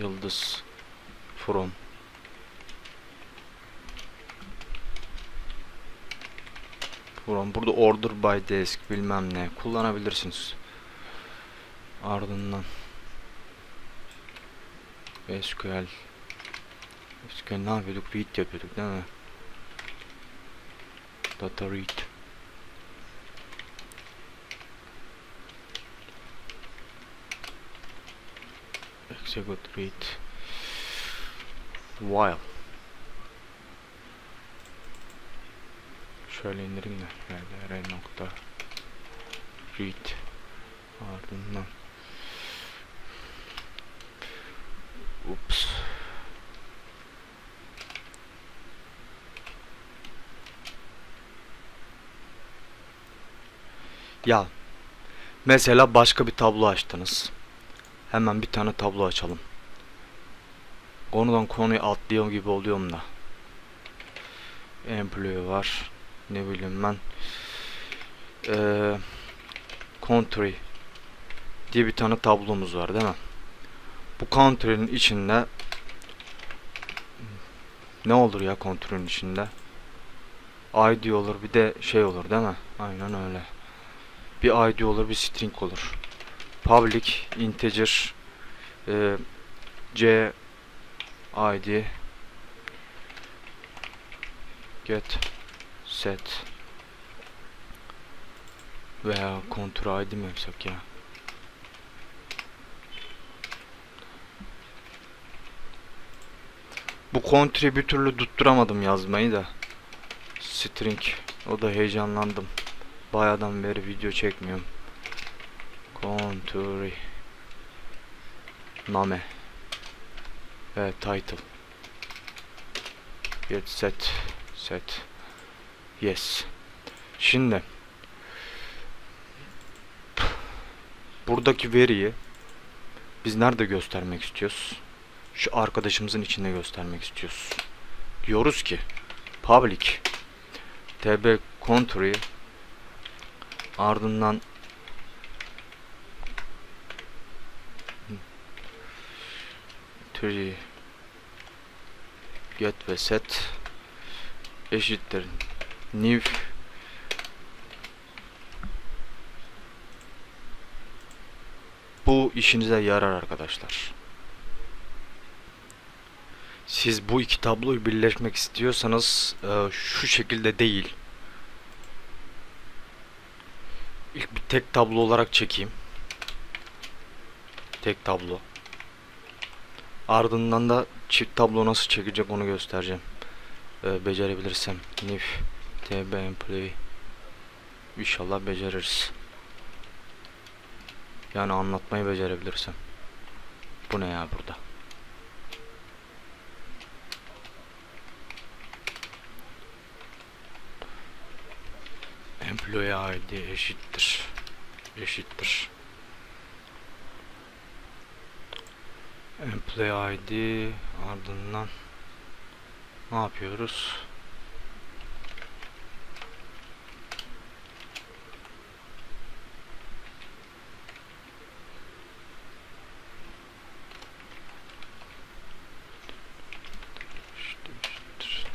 Yıldız. From. From. Burada order by desk bilmem ne kullanabilirsiniz. Ardından SQL SQL ne yapıyorduk? Read yapıyorduk değil mi? Data read. Execute read. While. Şöyle indireyim de. Nerede? R nokta. Read. Ardından. Ups. Ya mesela başka bir tablo açtınız. Hemen bir tane tablo açalım. Konudan konuya atlıyor gibi oluyorum da. Employee var. Ne bileyim ben. Ee, country diye bir tane tablomuz var değil mi? Bu country'nin içinde ne olur ya country'nin içinde? ID olur bir de şey olur değil mi? Aynen öyle. Bir ID olur bir string olur. Public integer e, c id get set veya contour id mi yapsak ya? Bu country'i bir türlü tutturamadım yazmayı da. String. O da heyecanlandım. Bayağıdan beri video çekmiyorum. Country. Name. Ve title. Get set. Set. Yes. Şimdi. Buradaki veriyi biz nerede göstermek istiyoruz? Şu arkadaşımızın içinde göstermek istiyoruz. Diyoruz ki public tb country ardından tree get ve set eşittir new bu işinize yarar arkadaşlar. Siz bu iki tabloyu birleşmek istiyorsanız e, şu şekilde değil. İlk bir tek tablo olarak çekeyim. Tek tablo. Ardından da çift tablo nasıl çekecek onu göstereceğim. E, becerebilirsem. Nif tb employee İnşallah beceririz. Yani anlatmayı becerebilirsem. Bu ne ya burada? Employee ID eşittir. Eşittir. Employee ID ardından ne yapıyoruz? İşte eşittir.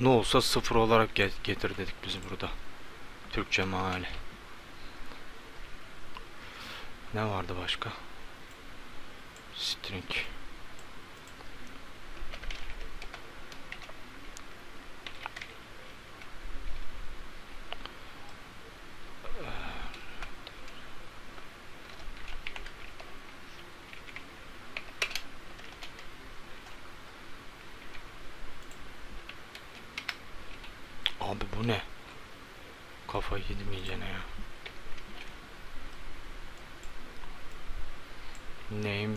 Ne olsa sıfır olarak get- getir dedik biz burada. Türkçe meali. Ne vardı başka? String. Abi bu ne? Kafayı yedim iyicene ya. Name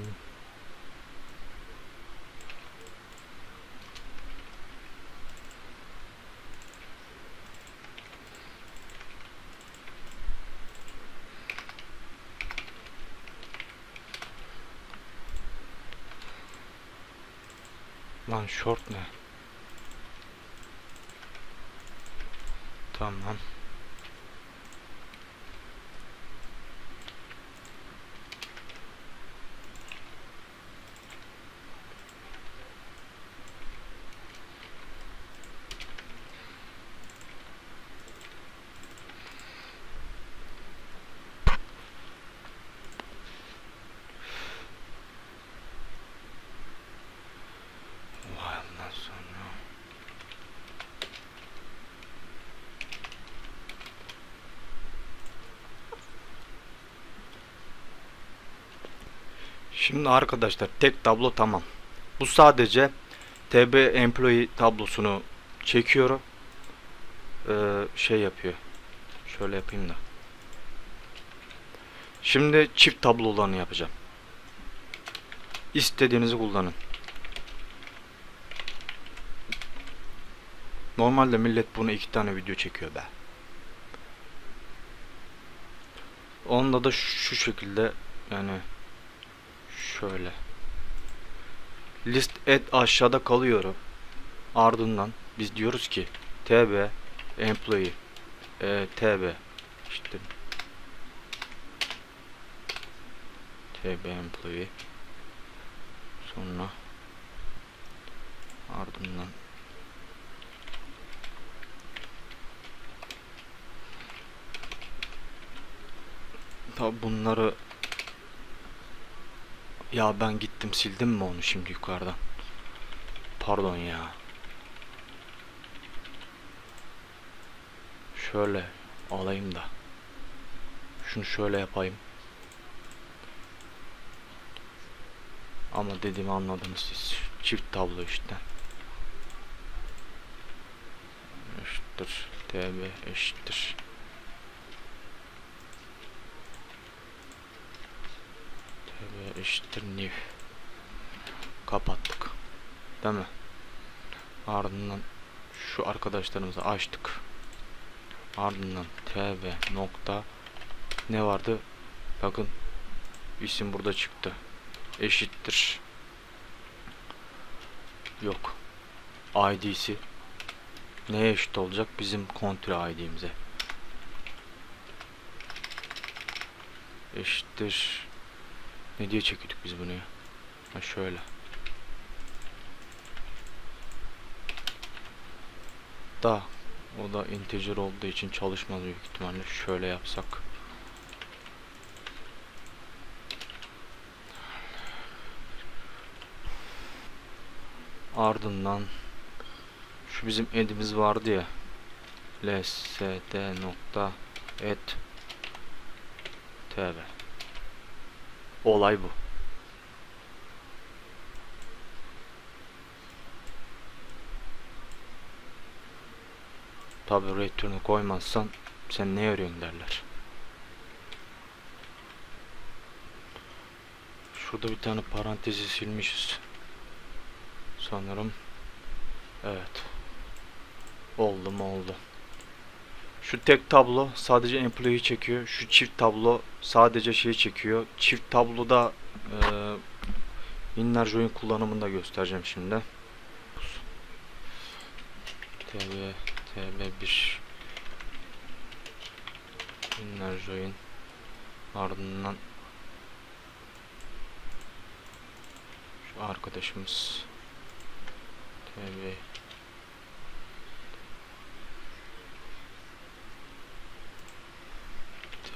Lan short ne? Tamam. Şimdi arkadaşlar tek tablo tamam. Bu sadece TB employee tablosunu çekiyor. Ee, şey yapıyor. Şöyle yapayım da. Şimdi çift tablolarını yapacağım. İstediğinizi kullanın. Normalde millet bunu iki tane video çekiyor be. Onda da şu şekilde yani şöyle. List et aşağıda kalıyor. Ardından biz diyoruz ki tb employee e, tb işte. Tb employee. Sonra ardından Tabi bunları ya ben gittim sildim mi onu şimdi yukarıdan? Pardon ya. Şöyle alayım da. Şunu şöyle yapayım. Ama dediğimi anladınız siz. Çift tablo işte. Eşittir. TB eşittir. TB eşittir new. Kapattık. Değil mi? Ardından şu arkadaşlarımızı açtık. Ardından tb nokta ne vardı? Bakın isim burada çıktı. Eşittir. Yok. ID'si neye eşit olacak? Bizim country ID'mize. Eşittir. Ne diye çekiyorduk biz bunu ya? Ha şöyle. Da o da integer olduğu için çalışmaz büyük ihtimalle. Şöyle yapsak. Ardından şu bizim edimiz vardı ya. lst nokta et tb Olay bu. Tabi return'u koymazsan sen ne arıyorsun derler. Şurada bir tane parantezi silmişiz. Sanırım. Evet. Oldu mu oldu. Şu tek tablo sadece employee çekiyor. Şu çift tablo sadece şey çekiyor. Çift tabloda e, inner join kullanımını da göstereceğim şimdi. TB TB1 inner join ardından şu arkadaşımız TB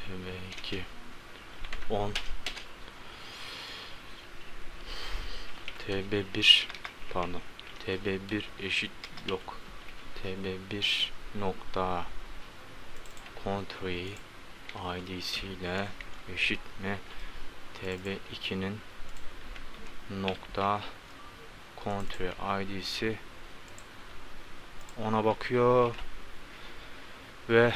TB2 10 TB1 pardon. TB1 eşit yok. TB1 nokta country ID'si ile eşit mi? TB2'nin nokta country ID'si ona bakıyor ve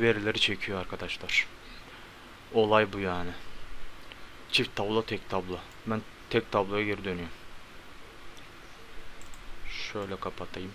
verileri çekiyor arkadaşlar. Olay bu yani. Çift tablo tek tablo. Ben tek tabloya geri dönüyorum. Şöyle kapatayım.